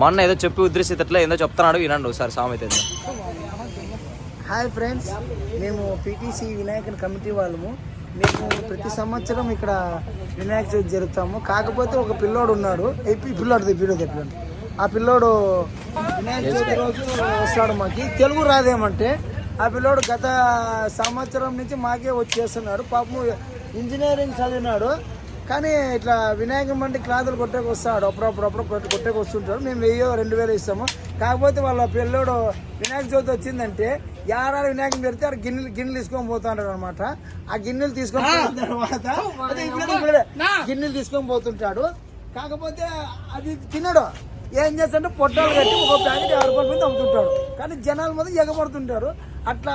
మొన్న ఏదో చెప్పి ఉద్దేశితట్లో ఏందో చెప్తున్నాడు వినండి ఒకసారి సామెత ఏందో. హాయ్ ఫ్రెండ్స్ మేము పిటిసి వినాయకుని కమిటీ వాళ్ళము. మేము ప్రతి సంవత్సరం ఇక్కడ వినాయక చవితి జరుపుతాము. కాకపోతే ఒక పిల్లోడు ఉన్నాడు. ఈ పిల్లోడు వీడియో చెప్పండి ఆ పిల్లోడు వినాయక చవితి రోజు వస్తాడు మాకి. తెలుగు రాదేమంటే ఆ పిల్లోడు గత సంవత్సరం నుంచి మాకే వచ్చి చేస్తున్నాడు పాపం ఇంజనీరింగ్ చదివినాడు. కానీ ఇట్లా వినాయక మండి క్లాతులు కొట్టేకి వస్తాడు. అప్పుడప్పుడు అప్పుడు కొట్టే- కొట్టేకి వస్తుంటాడు. మేము వెయ్యో రెండు వేలు ఇస్తాము. కాకపోతే వాళ్ళ పిల్లోడు వినాయక చవితి వచ్చిందంటే యారాడు వినాయకం పెడితే ఆడ గిన్నెలు గిన్నెలు తీసుకొని పోతుంటాడు అనమాట ఆ గిన్నెలు తీసుకొని తర్వాత గిన్నెలు తీసుకొని పోతుంటాడు. కాకపోతే అది తినడు. ఏం చేస్తాడంటే పొట్టాలు కట్టి ఒక ప్యాకెట్ ఆరు రూపాయల మీద అమ్ముతుంటాడు. కానీ జనాల మీద ఎగబడుతుంటారు అట్లా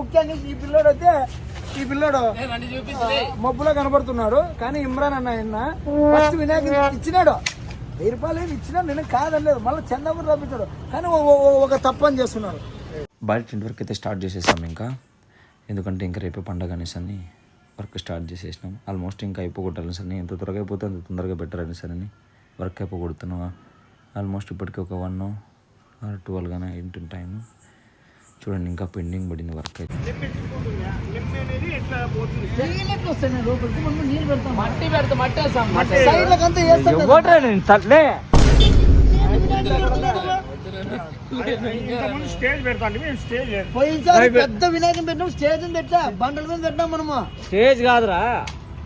ముఖ్యంగా ఈ పిల్లోడు అయితే ఈ పిల్లోడు మబ్బులో కనబడుతున్నాడు. కానీ ఇమ్రాన్ అన్న ఆయన ఫస్ట్ వినాయక ఇచ్చినాడు. వెయ్యి రూపాయలు ఏమి ఇచ్చినా నేను కాదనలేదు. మళ్ళీ చందాపురం రప్పించాడు. కానీ ఒక తప్పని చేస్తున్నాడు బయట టెంట్ వర్క్ అయితే స్టార్ట్ చేసేసాం ఇంకా. ఎందుకంటే ఇంకా రేపే పండగ అనేసి అని వర్క్ స్టార్ట్ చేసేసినాం. ఆల్మోస్ట్ ఇంకా అయిపోగొట్టాలని సరే. ఎంత త్వరగా అయిపోతే అంత తొందరగా బెటర్ అని సరే అని వర్క్ అయిపోగొడుతున్నాం ఆల్మోస్ట్ ఇప్పటికి ఒక వన్ ఆర్ ట్వెల్వ్ కానీ అయింటుంది టైం చూడండి ఇంకా పెండింగ్ పడింది వర్క్ అయితే. కదా. పోయినసారి పెద్ద వినాయకం పెట్టినాం స్టేజ్ పెట్టా బండల మీద పెట్టినాం మనము. స్టేజ్ కాదురా.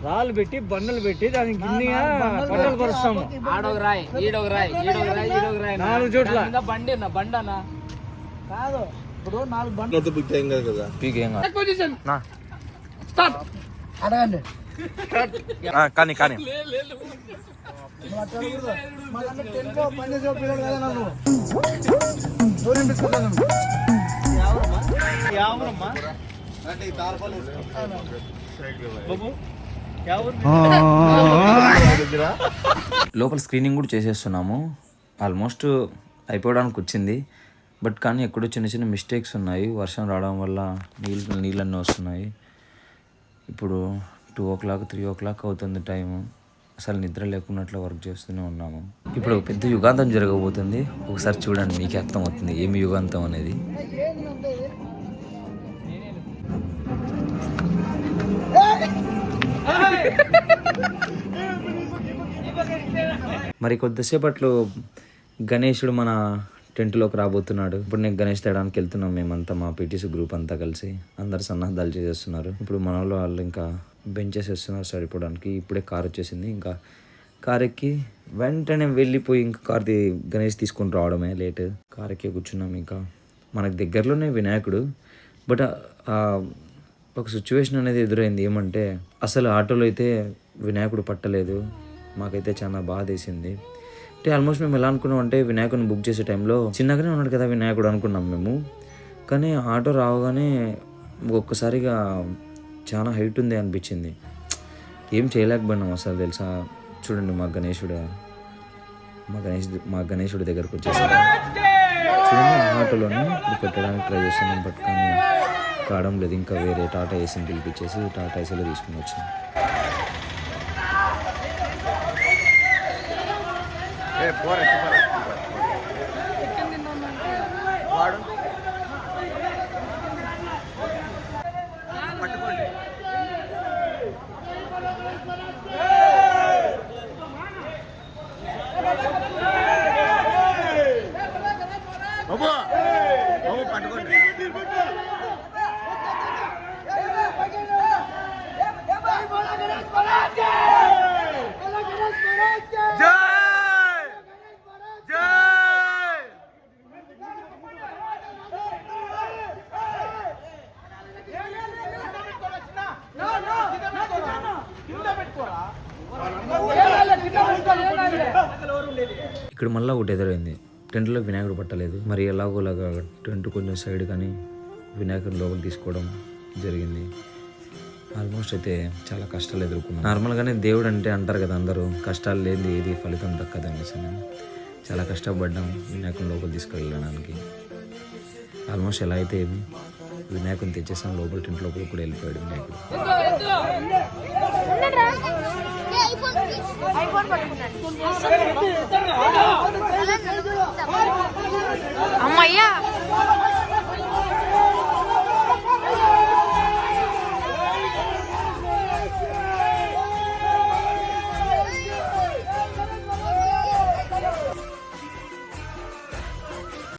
రాళ్ళు పెట్టి బండలు పెట్టి దానికి గిన్నెగా పట్టలు పరుస్తాము ఆడొక రాయి ఈడొక రాయి ఈడొక రాయి ఈడొక రాయి. నాలుగు చోట్ల. దాని బండి అన్న బండి అన్న కాదు. ఇప్పుడు నాలుగు బండలు. పీక్ ఏం కాదు. పొజిషన్ నా. స్టార్ట్ అడగండి. ఆ, కానీ కానీ. లోపల స్క్రీనింగ్ కూడా చేసేస్తున్నాము. ఆల్మోస్ట్ అయిపోవడానికి వచ్చింది. బట్ కానీ ఎక్కడో చిన్న చిన్న మిస్టేక్స్ ఉన్నాయి. వర్షం రావడం వల్ల నీళ్ళు నీళ్ళన్నీ వస్తున్నాయి. ఇప్పుడు two o'clock three o'clock అవుతుంది టైం అసలు నిద్ర లేకున్నట్లు వర్క్ చేస్తూనే ఉన్నాము. ఇప్పుడు పెద్ద యుగాంతం జరగబోతుంది. ఒకసారి చూడండి మీకే అర్థం అవుతుంది ఏమి యుగాంతం అనేది? మరి కొద్దిసేపట్లో గణేశుడు మన టెంట్లోకి రాబోతున్నాడు. ఇప్పుడు నేను గణేష్ తేడానికి వెళ్తున్నాం మేమంతా మా పీటీసీ గ్రూప్ అంతా కలిసి. అందరు సన్నాహాలు చేసేస్తున్నారు. ఇప్పుడు మన వాళ్ళు వాళ్ళు ఇంకా బెంచెస్ వేస్తున్నారు సరిపోవడానికి ఇప్పుడే కార్ వచ్చేసింది. ఇంకా కార్ ఎక్కి వెంటనే వెళ్ళిపోయి ఇంకా కార్ గణేష్ తీసుకొని రావడమే లేట్. కార్ ఎక్కి కూర్చున్నాం ఇంకా. మనకు దగ్గరలోనే వినాయకుడు. బట్ ఒక సిచ్యువేషన్ అనేది ఎదురైంది. ఏమంటే అసలు ఆటోలో అయితే వినాయకుడు పట్టలేదు. మాకైతే చాలా బాధ వేసింది అంటే ఆల్మోస్ట్ మేము ఎలా అనుకున్నాం అంటే వినాయకుని బుక్ చేసే టైంలో చిన్నగానే ఉన్నాడు కదా వినాయకుడు అనుకున్నాం మేము. కానీ ఆటో రావగానే ఒక్కసారిగా చాలా హైట్ ఉంది అనిపించింది. ఏం చేయలేకపోయినాం అసలు తెలుసా? చూడండి మా గణేశుడు మా గణేష్ మా గణేశుడి దగ్గరకు వచ్చేసారు చూడండి ఆ ఆటోలోనే ఇప్పుడు పెట్టడానికి ట్రై చేస్తున్నాం బట్ కానీ కావడం లేదు. ఇంకా వేరే టాటా ఏసీని పిలిపించేసి టాటా ఏసీలో తీసుకుని వచ్చాను వచ్చాం ఇక్కడ మళ్ళీ ఒకటి ఎదురైంది. టెంట్లో వినాయకుడు పట్టలేదు. మరి ఎలాగోలాగా టెంట్ కొంచెం సైడ్ కానీ వినాయకుడు లోపల తీసుకోవడం జరిగింది. ఆల్మోస్ట్ అయితే చాలా కష్టాలు ఎదుర్కొన్నాను నార్మల్గానే దేవుడు అంటే అంటారు కదా అందరూ కష్టాలు లేని ఏది ఫలితం దక్కదు అనేసి నేను చాలా కష్టపడ్డాం వినాయకుని లోపల తీసుకెళ్ళడానికి. ఆల్మోస్ట్ ఎలా అయితే వినాయకుని తెచ్చేసాం. లోపల టెంట్ లోపల కూడా వెళ్ళిపోయాడు వినాయకుడు. ఐఫోన్